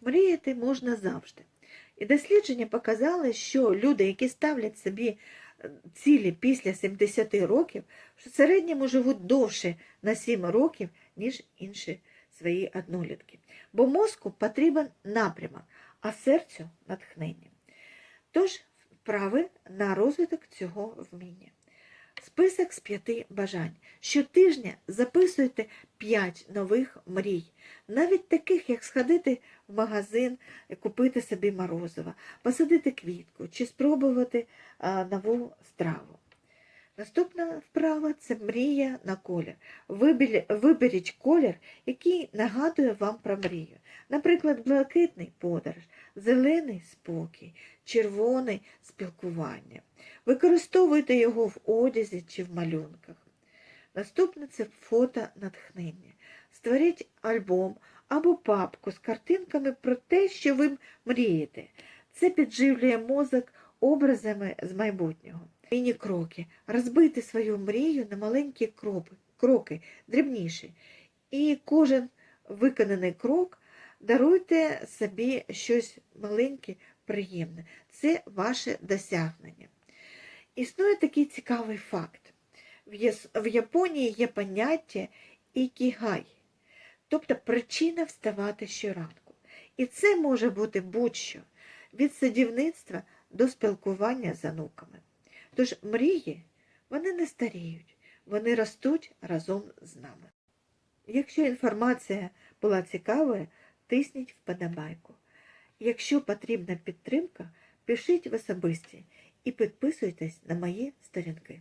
Мріяти можна завжди. І дослідження показали, що люди, які ставлять собі е, цілі після 70 років, в середньому живуть довше на 7 років, ніж інші свої однолітки. Бо мозку потрібен напрямок, а серцю натхнення. Тож вправи на розвиток цього вміння. Список з п'яти бажань. Щотижня записуйте п'ять нових мрій, навіть таких, як сходити в магазин, купити собі морозиво, посадити квітку чи спробувати нову страву. Наступна вправа це мрія на колір. Виберіть колір, який нагадує вам про мрію. Наприклад, блакитний подорож, зелений спокій, червоний спілкування. Використовуйте його в одязі чи в малюнках. Наступне це фото натхнення. Створіть альбом або папку з картинками про те, що ви мрієте. Це підживлює мозок образами з майбутнього. Міні-кроки. Розбити свою мрію на маленькі кроки, кроки дрібніші. І кожен виконаний крок даруйте собі щось маленьке, приємне. Це ваше досягнення. Існує такий цікавий факт. В Японії є поняття ікігай, тобто причина вставати щоранку. І це може бути будь-що від садівництва до спілкування з онуками. Тож мрії вони не старіють, вони ростуть разом з нами. Якщо інформація була цікавою, тисніть вподобайку. Якщо потрібна підтримка, пишіть в особисті і підписуйтесь на мої сторінки.